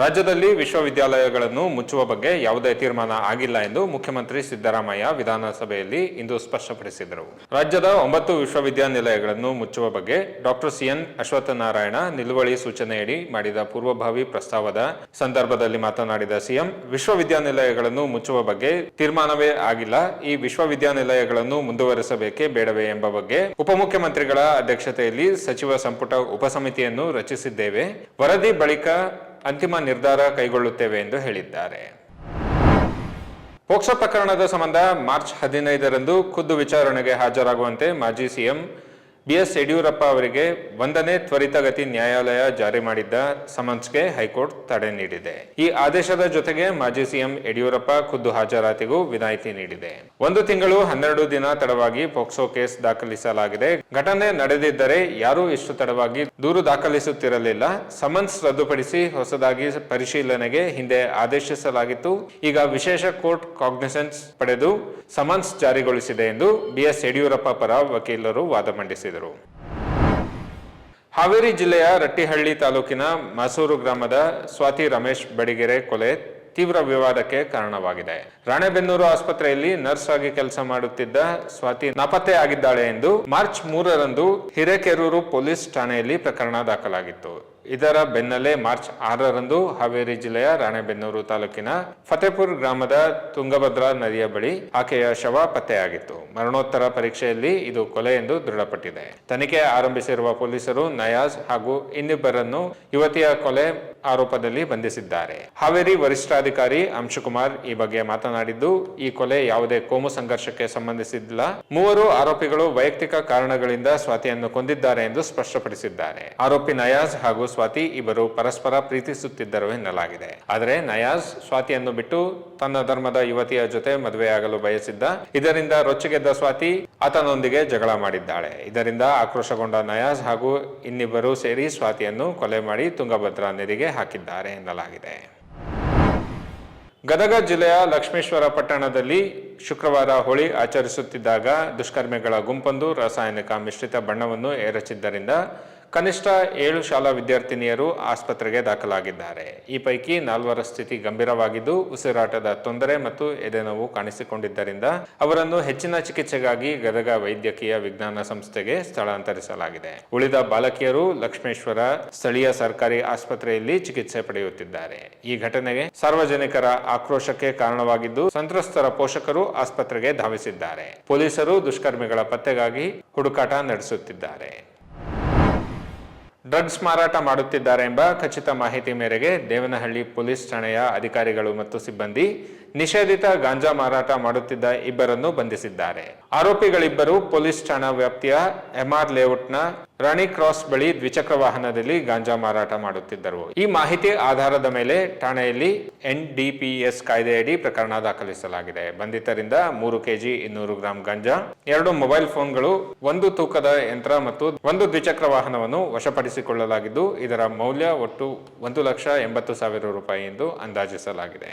ರಾಜ್ಯದಲ್ಲಿ ವಿಶ್ವವಿದ್ಯಾಲಯಗಳನ್ನು ಮುಚ್ಚುವ ಬಗ್ಗೆ ಯಾವುದೇ ತೀರ್ಮಾನ ಆಗಿಲ್ಲ ಎಂದು ಮುಖ್ಯಮಂತ್ರಿ ಸಿದ್ದರಾಮಯ್ಯ ವಿಧಾನಸಭೆಯಲ್ಲಿ ಇಂದು ಸ್ಪಷ್ಟಪಡಿಸಿದರು. ರಾಜ್ಯದ ಒಂಬತ್ತು ವಿಶ್ವವಿದ್ಯಾನಿಲಯಗಳನ್ನು ಮುಚ್ಚುವ ಬಗ್ಗೆ ಡಾಕ್ಟರ್ ಸಿಎನ್ ಅಶ್ವತ್ಥನಾರಾಯಣ ನಿಲುವಳಿ ಸೂಚನೆಯಡಿ ಮಾಡಿದ ಪೂರ್ವಭಾವಿ ಪ್ರಸ್ತಾವದ ಸಂದರ್ಭದಲ್ಲಿ ಮಾತನಾಡಿದ ಸಿಎಂ, ವಿಶ್ವವಿದ್ಯಾನಿಲಯಗಳನ್ನು ಮುಚ್ಚುವ ಬಗ್ಗೆ ತೀರ್ಮಾನವೇ ಆಗಿಲ್ಲ, ಈ ವಿಶ್ವವಿದ್ಯಾನಿಲಯಗಳನ್ನು ಮುಂದುವರೆಸಬೇಕೇ ಬೇಡವೇ ಎಂಬ ಬಗ್ಗೆ ಉಪಮುಖ್ಯಮಂತ್ರಿಗಳ ಅಧ್ಯಕ್ಷತೆಯಲ್ಲಿ ಸಚಿವ ಸಂಪುಟ ಉಪಸಮಿತಿಯನ್ನು ರಚಿಸಿದ್ದೇವೆ. ವರದಿ ಬಳಿಕ ಅಂತಿಮ ನಿರ್ಧಾರ ಕೈಗೊಳ್ಳುತ್ತೇವೆ ಎಂದು ಹೇಳಿದ್ದಾರೆ. ಪೋಕ್ಸೋ ಪ್ರಕರಣದ ಸಂಬಂಧ ಮಾರ್ಚ್ ಹದಿನೈದರಂದು ಖುದ್ದು ವಿಚಾರಣೆಗೆ ಹಾಜರಾಗುವಂತೆ ಮಾಜಿ ಸಿಎಂ ಬಿಎಸ್ ಯಡಿಯೂರಪ್ಪ ಅವರಿಗೆ ಒಂದನೇ ತ್ವರಿತಗತಿ ನ್ಯಾಯಾಲಯ ಜಾರಿ ಮಾಡಿದ್ದ ಸಮನ್ಸ್ಗೆ ಹೈಕೋರ್ಟ್ ತಡೆ ನೀಡಿದೆ. ಈ ಆದೇಶದ ಜೊತೆಗೆ ಮಾಜಿ ಸಿಎಂ ಯಡಿಯೂರಪ್ಪ ಖುದ್ದು ಹಾಜರಾತಿಗೂ ವಿನಾಯಿತಿ ನೀಡಿದೆ. ಒಂದು ತಿಂಗಳು ಹನ್ನೆರಡು ದಿನ ತಡವಾಗಿ ಪೋಕ್ಸೋ ಕೇಸ್ ದಾಖಲಿಸಲಾಗಿದೆ. ಘಟನೆ ನಡೆದಿದ್ದರೆ ಯಾರೂ ಇಷ್ಟು ತಡವಾಗಿ ದೂರು ದಾಖಲಿಸುತ್ತಿರಲಿಲ್ಲ. ಸಮನ್ಸ್ ರದ್ದುಪಡಿಸಿ ಹೊಸದಾಗಿ ಪರಿಶೀಲನೆಗೆ ಹಿಂದೆ ಆದೇಶಿಸಲಾಗಿತ್ತು. ಈಗ ವಿಶೇಷ ಕೋರ್ಟ್ ಕಾಗ್ನಿಸೆನ್ಸ್ ಪಡೆದು ಸಮನ್ಸ್ ಜಾರಿಗೊಳಿಸಿದೆ ಎಂದು ಬಿಎಸ್ ಯಡಿಯೂರಪ್ಪ ಪರ ವಕೀಲರು ವಾದ ಮಂಡಿಸಿದರು ಹಾವೇರಿ ಜಿಲ್ಲೆಯ ರಟ್ಟಿಹಳ್ಳಿ ತಾಲೂಕಿನ ಮಾಸೂರು ಗ್ರಾಮದ ಸ್ವಾತಿ ರಮೇಶ್ ಬಡಿಗೆರೆ ಕೊಲೆ ತೀವ್ರ ವಿವಾದಕ್ಕೆ ಕಾರಣವಾಗಿದೆ. ರಾಣೆಬೆನ್ನೂರು ಆಸ್ಪತ್ರೆಯಲ್ಲಿ ನರ್ಸ್ ಆಗಿ ಕೆಲಸ ಮಾಡುತ್ತಿದ್ದ ಸ್ವಾತಿ ನಾಪತ್ತೆ ಆಗಿದ್ದಾಳೆ ಎಂದು ಮಾರ್ಚ್ ಮೂರರಂದು ಹಿರೇಕೆರೂರು ಪೊಲೀಸ್ ಠಾಣೆಯಲ್ಲಿ ಪ್ರಕರಣ ದಾಖಲಾಗಿತ್ತು. ಇದರ ಬೆನ್ನಲ್ಲೇ ಮಾರ್ಚ್ ಆರರಂದು ಹಾವೇರಿ ಜಿಲ್ಲೆಯ ರಾಣೆಬೆನ್ನೂರು ತಾಲೂಕಿನ ಫತೇಪುರ್ ಗ್ರಾಮದ ತುಂಗಭದ್ರಾ ನದಿಯ ಬಳಿ ಆಕೆಯ ಶವ ಪತ್ತೆಯಾಗಿತ್ತು. ಮರಣೋತ್ತರ ಪರೀಕ್ಷೆಯಲ್ಲಿ ಇದು ಕೊಲೆ ಎಂದು ದೃಢಪಟ್ಟಿದೆ. ತನಿಖೆ ಆರಂಭಿಸಿರುವ ಪೊಲೀಸರು ನಯಾಜ್ ಹಾಗೂ ಇನ್ನಿಬ್ಬರನ್ನು ಯುವತಿಯ ಕೊಲೆ ಆರೋಪದಲ್ಲಿ ಬಂಧಿಸಿದ್ದಾರೆ. ಹಾವೇರಿ ವರಿಷ್ಠಾಧಿಕಾರಿ ಅಂಶುಕುಮಾರ್ ಈ ಬಗ್ಗೆ ಮಾತನಾಡಿದ್ದು, ಈ ಕೊಲೆ ಯಾವುದೇ ಕೋಮು ಸಂಘರ್ಷಕ್ಕೆ ಸಂಬಂಧಿಸಿಲ್ಲ. ಮೂವರು ಆರೋಪಿಗಳು ವೈಯಕ್ತಿಕ ಕಾರಣಗಳಿಂದ ಸ್ವಾತಿಯನ್ನು ಕೊಂದಿದ್ದಾರೆ ಎಂದು ಸ್ಪಷ್ಟಪಡಿಸಿದ್ದಾರೆ. ಆರೋಪಿ ನಯಾಜ್ ಹಾಗೂ ಸ್ವಾತಿ ಇಬ್ಬರು ಪರಸ್ಪರ ಪ್ರೀತಿಸುತ್ತಿದ್ದರು ಎನ್ನಲಾಗಿದೆ. ಆದರೆ ನಯಾಜ್ ಸ್ವಾತಿಯನ್ನು ಬಿಟ್ಟು ತನ್ನ ಧರ್ಮದ ಯುವತಿಯ ಜೊತೆ ಮದುವೆಯಾಗಲು ಬಯಸಿದ್ದ, ಇದರಿಂದ ರೊಚ್ಚಿಗೆದ್ದ ಸ್ವಾತಿ ಆತನೊಂದಿಗೆ ಜಗಳ ಮಾಡಿದ್ದಾಳೆ. ಇದರಿಂದ ಆಕ್ರೋಶಗೊಂಡ ನಯಾಜ್ ಹಾಗೂ ಇನ್ನಿಬ್ಬರು ಸೇರಿ ಸ್ವಾತಿಯನ್ನು ಕೊಲೆ ಮಾಡಿ ತುಂಗಭದ್ರಾ ನದಿಗೆ ಹಾಕಿದ್ದಾರೆ ಎನ್ನಲಾಗಿದೆ. ಗದಗ ಜಿಲ್ಲೆಯ ಲಕ್ಷ್ಮೇಶ್ವರ ಪಟ್ಟಣದಲ್ಲಿ ಶುಕ್ರವಾರ ಹೋಳಿ ಆಚರಿಸುತ್ತಿದ್ದಾಗ ದುಷ್ಕರ್ಮಿಗಳ ಗುಂಪೊಂದು ರಾಸಾಯನಿಕ ಮಿಶ್ರಿತ ಬಣ್ಣವನ್ನು ಎರಚಿದ್ದರಿಂದ ಕನಿಷ್ಠ ಏಳು ಶಾಲಾ ವಿದ್ಯಾರ್ಥಿನಿಯರು ಆಸ್ಪತ್ರೆಗೆ ದಾಖಲಾಗಿದ್ದಾರೆ. ಈ ಪೈಕಿ ನಾಲ್ವರ ಸ್ಥಿತಿ ಗಂಭೀರವಾಗಿದ್ದು, ಉಸಿರಾಟದ ತೊಂದರೆ ಮತ್ತು ಎದೆನೋವು ಕಾಣಿಸಿಕೊಂಡಿದ್ದರಿಂದ ಅವರನ್ನು ಹೆಚ್ಚಿನ ಚಿಕಿತ್ಸೆಗಾಗಿ ಗದಗ ವೈದ್ಯಕೀಯ ವಿಜ್ಞಾನ ಸಂಸ್ಥೆಗೆ ಸ್ಥಳಾಂತರಿಸಲಾಗಿದೆ. ಉಳಿದ ಬಾಲಕಿಯರು ಲಕ್ಷ್ಮೇಶ್ವರ ಸ್ಥಳೀಯ ಸರ್ಕಾರಿ ಆಸ್ಪತ್ರೆಯಲ್ಲಿ ಚಿಕಿತ್ಸೆ ಪಡೆಯುತ್ತಿದ್ದಾರೆ. ಈ ಘಟನೆಗೆ ಸಾರ್ವಜನಿಕರ ಆಕ್ರೋಶಕ್ಕೆ ಕಾರಣವಾಗಿದ್ದು, ಸಂತ್ರಸ್ತರ ಪೋಷಕರು ಆಸ್ಪತ್ರೆಗೆ ಧಾವಿಸಿದ್ದಾರೆ. ಪೊಲೀಸರು ದುಷ್ಕರ್ಮಿಗಳ ಪತ್ತೆಗಾಗಿ ಹುಡುಕಾಟ ನಡೆಸುತ್ತಿದ್ದಾರೆ. ಡ್ರಗ್ಸ್ ಮಾರಾಟ ಮಾಡುತ್ತಿದ್ದಾರೆ ಎಂಬ ಖಚಿತ ಮಾಹಿತಿ ಮೇರೆಗೆ ದೇವನಹಳ್ಳಿ ಪೊಲೀಸ್ ಠಾಣೆಯ ಅಧಿಕಾರಿಗಳು ಮತ್ತು ಸಿಬ್ಬಂದಿ ನಿಷೇಧಿತ ಗಾಂಜಾ ಮಾರಾಟ ಮಾಡುತ್ತಿದ್ದ ಇಬ್ಬರನ್ನು ಬಂಧಿಸಿದ್ದಾರೆ. ಆರೋಪಿಗಳಿಬ್ಬರು ಪೊಲೀಸ್ ಠಾಣಾ ವ್ಯಾಪ್ತಿಯ ಎಂಆರ್ ಲೇಔಟ್ನ ರಾಣಿ ಕ್ರಾಸ್ ಬಳಿ ದ್ವಿಚಕ್ರ ವಾಹನದಲ್ಲಿ ಗಾಂಜಾ ಮಾರಾಟ ಮಾಡುತ್ತಿದ್ದರು. ಈ ಮಾಹಿತಿ ಆಧಾರದ ಮೇಲೆ ಠಾಣೆಯಲ್ಲಿ ಎನ್ಡಿಪಿಎಸ್ ಕಾಯ್ದೆಯಡಿ ಪ್ರಕರಣ ದಾಖಲಿಸಲಾಗಿದೆ. ಬಂಧಿತರಿಂದ ಮೂರು ಕೆಜಿ ಇನ್ನೂರು ಗ್ರಾಂ ಗಾಂಜಾ, ಎರಡು ಮೊಬೈಲ್ ಫೋನ್ಗಳು, ಒಂದು ತೂಕದ ಯಂತ್ರ ಮತ್ತು ಒಂದು ದ್ವಿಚಕ್ರ ವಾಹನವನ್ನು ವಶಪಡಿಸಿಕೊಳ್ಳಲಾಗಿದ್ದು, ಇದರ ಮೌಲ್ಯ ಒಟ್ಟು ಒಂದು ಲಕ್ಷ ಎಂಬತ್ತು ಸಾವಿರ ರೂಪಾಯಿ ಎಂದು ಅಂದಾಜಿಸಲಾಗಿದೆ.